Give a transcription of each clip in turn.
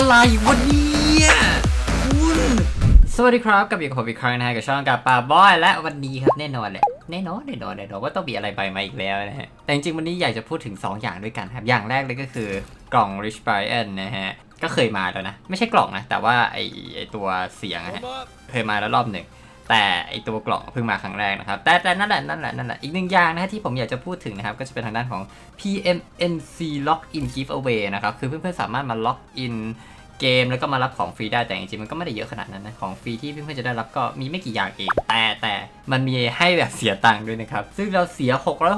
อะไรวันนี้คุณสวัสดีครับกับอยู่กับผมอีกครั้งนะฮะกับช่องกับปาบอยและวันนี้ครับแน่นอนแหละแน่นอนแน่นอนแน่นอนว่าต้องมีอะไรใบมาอีกแล้วนะฮะแต่จริงๆวันนี้อยากจะพูดถึง 2 อย่างด้วยกันครับ อย่างแรกเลยก็คือกล่อง Rich Brian นะฮะก็เคยมาแล้วนะ ไม่ใช่กล่องนะ แต่ว่าไอไอตัวเสียงอะฮะเคยมาแล้วรอบหนึ่งแต่ไอตัวกล่องเพิ่งมาครั้งแรกนะครับ แต่แต่นั่นแหละนั่นแหละนั่นแหละอีกหนึ่งอย่างนะฮะที่ผมอยากจะพูดถึงนะครับ ก็จะเป็นทางด้านของ PMNC Login Giveaway นะครับ คือเพื่อนๆสามารถมาล็อกอิน เกมแล้วก็มารับของฟรีได้แต่จริงๆมันก็ไม่ได้เยอะขนาดนั้นนะของฟรีที่เพื่อนๆจะได้รับก็มีไม่กี่อย่างเองแต่แต่มันมีให้แบบเสียตังค์ด้วยนะครับ ซึ่งเราเสีย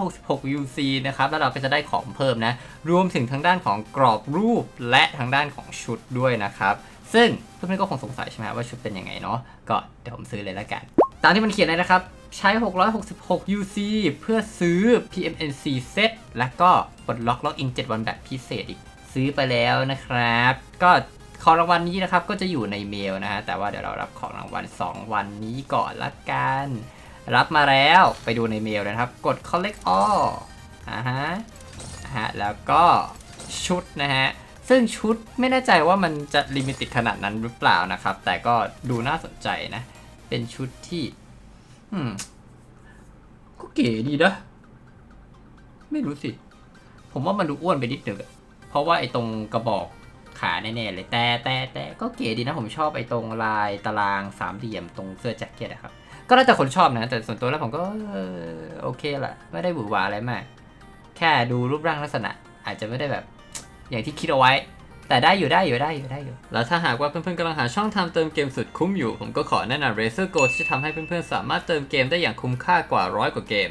666 UC นะครับ แล้วเราก็จะได้ของเพิ่มนะ รวมถึงทางด้านของกรอบรูปและทางด้านของชุดด้วยนะครับ ซึ่งเพื่อนๆก็คงสงสัยใช่ไหมว่าชุดเป็นยังไงเนาะก็เดี๋ยวผมซื้อเลยแล้วกัน ตามที่มันเขียนเลยนะครับใช้ 666 UC เพื่อซื้อ PMNC Set แล้วก็ปลดล็อกล็อกอิน 7 วันแบบพิเศษอีก ซื้อไปแล้วนะครับ ก็ ของรางวัลนี้นะครับก็จะอยู่ในเมลนะฮะแต่ว่าเดี๋ยวเรารับของรางวัล 2 วันนี้ก่อนละกัน รับมาแล้วไปดูในเมลนะครับ กด collect all อ่าฮะฮะแล้วก็ชุดนะฮะซึ่งชุดไม่แน่ใจว่ามันจะลิมิติดขนาดนั้นหรือเปล่านะครับ แต่ก็ดูน่าสนใจนะ เป็นชุดที่อืมก็เก๋ดีนะ ไม่รู้สิ ผมว่ามันดูอ้วนไปนิดนึงเพราะว่าไอ้ตรงกระบอก ขาแน่ๆเลยแต่แต่แต่ก็เก๋ดีนะผมชอบไอ้ตรงลายตารางสามเหลี่ยมตรงเสื้อแจ็คเก็ตอะครับ ก็แล้วแต่คนชอบนะ แต่ส่วนตัวแล้วผมก็โอเคละไม่ได้หวือหวาอะไรมาก แค่ดูรูปร่างลักษณะ อาจจะไม่ได้แบบอย่างที่คิดเอาไว้ แต่ได้อยู่ได้อยู่ได้อยู่ได้อยู่ แล้วถ้าหากว่าเพื่อนๆกำลังหาช่องทางเติมเกมสุดคุ้มอยู่ ผมก็ขอแนะนำ Razer Go ที่จะทำให้เพื่อนๆสามารถเติมเกมได้อย่างคุ้มค่ากว่าร้อยกว่าเกม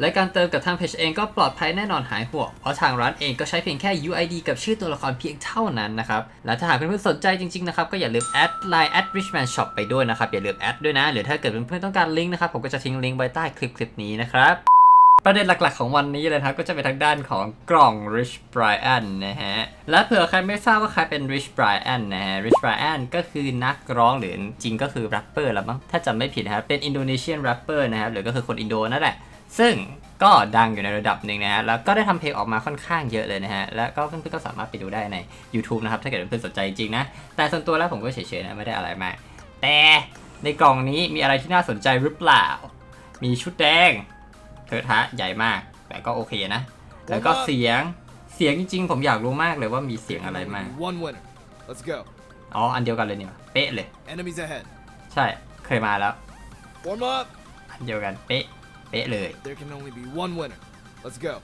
และการเติมกับทางเพจเองก็ปลอดภัยแน่นอนหายห่วง เพราะทางร้านเองก็ใช้เพียงแค่ UID กับชื่อตัวละครเพียงเท่านั้นนะครับ และถ้าหากเพื่อนๆสนใจจริงๆนะครับก็อย่าลืมแอดไลน์ at richman shop ไปด้วยนะครับ อย่าลืมแอดด้วยนะ หรือถ้าเกิดเพื่อนๆต้องการลิงก์นะครับผมก็จะทิ้งลิงก์ไว้ใต้คลิปคลิปนี้นะครับประเด็นหลักๆ ของวันนี้เลยนะครับก็จะเป็นทางด้านของกล่อง Rich Brian นะฮะ และเผื่อใครไม่ทราบว่าใครเป็น Rich Brian นะฮะ Rich Brian ก็คือนักร้องหรือจริงก็คือแรปเปอร์แล้วมั้งถ้าจำไม่ผิดนะครับเป็นอินโดนีเซียนแรปเปอร์นะครับหรือก็คือคนอินโดนั่นแหละ ซึ่งก็ดังอยู่ในระดับหนึ่งนะฮะ แล้วก็ได้ทำเพลงออกมาค่อนข้างเยอะเลยนะฮะ แล้วก็เพื่อนๆก็สามารถไปดูได้ใน YouTube นะครับ ถ้าเกิดเพื่อนๆสนใจจริงๆนะ แต่ส่วนตัวแล้วผมก็เฉยๆนะ ไม่ได้อะไรมาก แต่ในกล่องนี้มีอะไรที่น่าสนใจหรือเปล่า มีชุดแดงเทอะทะใหญ่มาก แต่ก็โอเคนะ แล้วก็เสียง เสียงจริงๆ ผมอยากรู้มากเลยว่ามีเสียงอะไรมาก One winner. Let's go. อ๋อ อันเดียวกันเลยเนี่ย เป๊ะเลย Enemies ahead. ใช่ เคยมาแล้ว Warm up. อันเดียวกัน เป๊ะ เป๊ะเลย There can only be one winner. Let's go.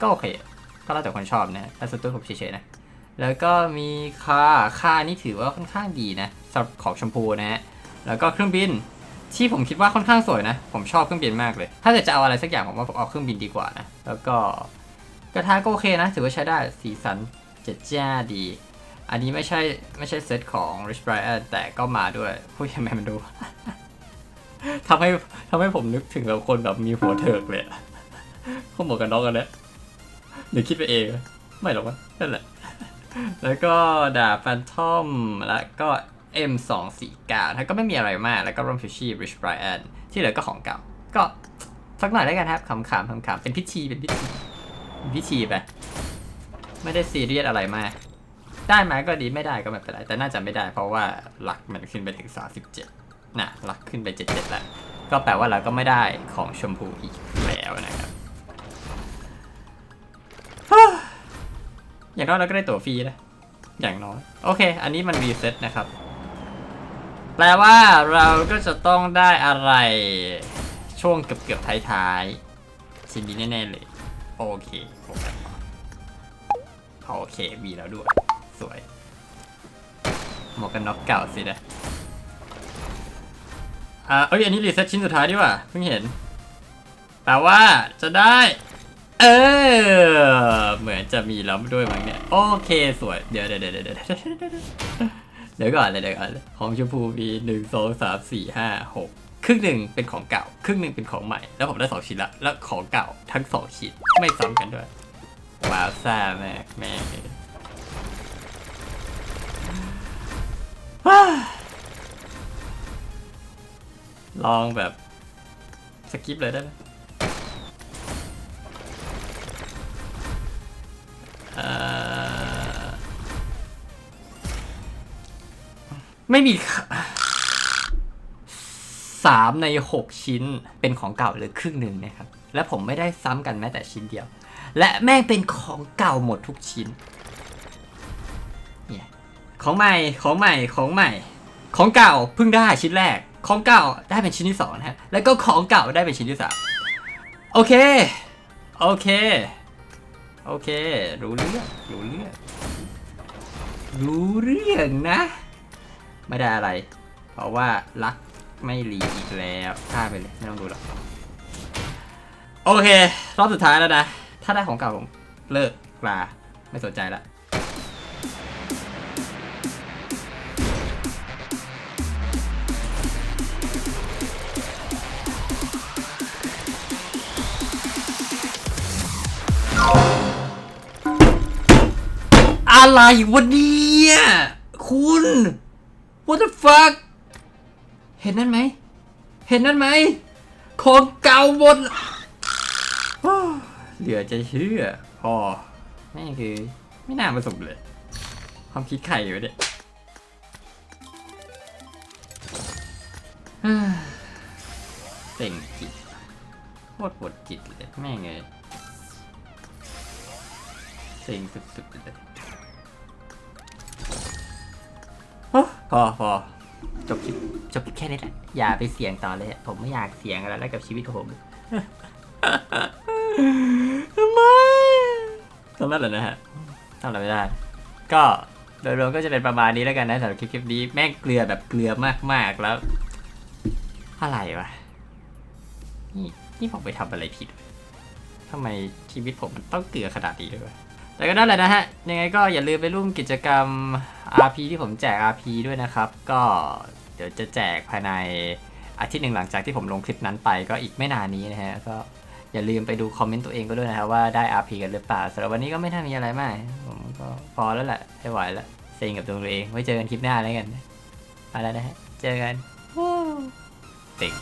ก็โอเค ก็แล้วแต่คนชอบนะแต่ส่วนตัวผมเฉยๆนะ แล้วก็มีค่า ค่านี่ถือว่าค่อนข้างดีนะสำหรับของชมพูนะฮะ แล้วก็เครื่องบิน ที่ผมคิดว่าค่อนข้างสวยนะ ผมชอบเครื่องบินมากเลย ถ้าเกิดจะเอาอะไรสักอย่างผมว่าผมเอาเครื่องบินดีกว่านะ แล้วก็กระทะก็โอเคนะ ถือว่าใช้ได้ สีสันเจ็ดจ้าดี อันนี้ไม่ใช่ไม่ใช่เซตของ Rich Brian แต่ก็มาด้วยหุ้ยทำไมมันดู ทำให้ทำให้ผมนึกถึงแบบคนแบบมีหัวเถิกเลยอะพวกหมวกกันน็อกกันเนี่ยหรือคิดไปเอง ไม่หรอกวะนั่นแหละ แล้วก็ดาบแฟนทอม แล้วก็ M249 ถ้าก็ไม่มีอะไรมาก แล้วก็ร่มฟิชชี่ Rich Brian ที่เหลือก็ของเก่า ก็สักหน่อยได้กันครับขำๆขำๆเป็นพิธีเป็นพิธีเป็นพิธีไป ไม่ได้ซีเรียสอะไรมาก ได้ไหมก็ดีไม่ได้ก็ไม่เป็นไร แต่น่าจะไม่ได้เพราะว่าหลักมันขึ้นไปถึง37 นะหลักขึ้นไป77แล้ว ก็แปลว่าเราก็ไม่ได้ของชมพูอีกแล้วนะครับอย่างน้อยเราก็ได้ตั๋วฟรีนะอย่างน้อย โอเค อันนี้มันรีเซ็ตนะครับ แปลว่าเราก็จะต้องได้อะไรช่วงเกือบเกือบๆท้ายๆชิ้นนี้แน่ๆเลย โอเคโอเคโอเคมีแล้วด้วย สวยหมวกกันน็อกเก่าสินะ อ่าเอ้ยอันนี้รีเซ็ตชิ้นสุดท้ายดีกว่าเพิ่งเห็นแปลว่าจะได้ เออ เหมือนจะมีแล้วด้วยมั้งเนี่ย โอเคสวย เดี๋ยวเดี๋ยวเดี๋ยวเดี๋ยวเดี๋ยวก่อนเลยเดี๋ยวก่อนของชมพูมีหนึ่งสองสามสี่ห้าหกครึ่งหนึ่งเป็นของเก่า ครึ่งหนึ่งเป็นของใหม่ แล้วผมได้สองชิ้นละ แล้วของเก่าทั้งสองชิ้นไม่ซ้ำกันด้วย ว้าวซ่ามากแม่ ลองแบบสกิปเลยได้ไหมไม่มีสามในหกชิ้นเป็นของเก่าหรือครึ่งหนึ่งนะครับ และผมไม่ได้ซ้ำกันแม้แต่ชิ้นเดียว และแม่งเป็นของเก่าหมดทุกชิ้นเนี่ยของใหม่ของใหม่ของใหม่ ของเก่าเพิ่งได้ชิ้นแรก ของเก่าได้เป็นชิ้นที่สองนะฮะ แล้วก็ของเก่าได้เป็นชิ้นที่สามโอเค โอเค โอเค รู้เรื่อง รู้เรื่อง รู้เรื่องนะ ไม่ได้อะไร เพราะว่ารักไม่รีอีกแล้วข้าไปเลย ไม่ต้องดูหรอก โอเค รอบสุดท้ายแล้วนะ ถ้าได้ของเก่าผมเลิกลาไม่สนใจละ อะไรวะเนี่ย คุณ what the fuck เห็นนั่นไหม เห็นนั่นไหม ของเก่าหมดเหลือจะเชื่อ พอแม่คือ ไม่น่ามาสมเลย ความคิดใครอยู่เนี่ยเฮ้ยเต็งจิตโคตรปวดจิตเลย แม่งเลยเซ็งสุดๆเลย พอพอจบคลิปจบคลิปแค่นี้แหละอย่าไปเสี่ยงต่อเลยอะผมไม่อยากเสี่ยงอะไรแล้วกับชีวิตของผมทำไมทำนั่นแหละนะฮะทำอะไรไม่ได้ ก็โดยรวมก็จะเป็นประมาณนี้แล้วกันนะสำหรับคลิปนี้แม่งเกลือแบบเกลือมากๆแล้ว อะไรวะนี่นี่ผมไปทำอะไรผิดทำไมชีวิตผมมันต้องเกลือขนาดนี้ด้วย แต่ก็นั่นแหละนะฮะ ยังไงก็อย่าลืมไปร่วมกิจกรรม RP ที่ผมแจก RP ด้วยนะครับ ก็เดี๋ยวจะแจกภายในอาทิตย์หนึ่งหลังจากที่ผมลงคลิปนั้นไปก็อีกไม่นานนี้นะฮะ ก็อย่าลืมไปดูคอมเมนต์ตัวเองก็ด้วยนะครับว่าได้ RP กันหรือเปล่าสำหรับวันนี้ก็ไม่น่ามีอะไรมาก ผมก็พอแล้วแหละไม่ไหวแล้วเซ็งกับตัวเอง ไว้เจอกันคลิปหน้าแล้วกันไปแล้วนะฮะ เจอกันเต็ง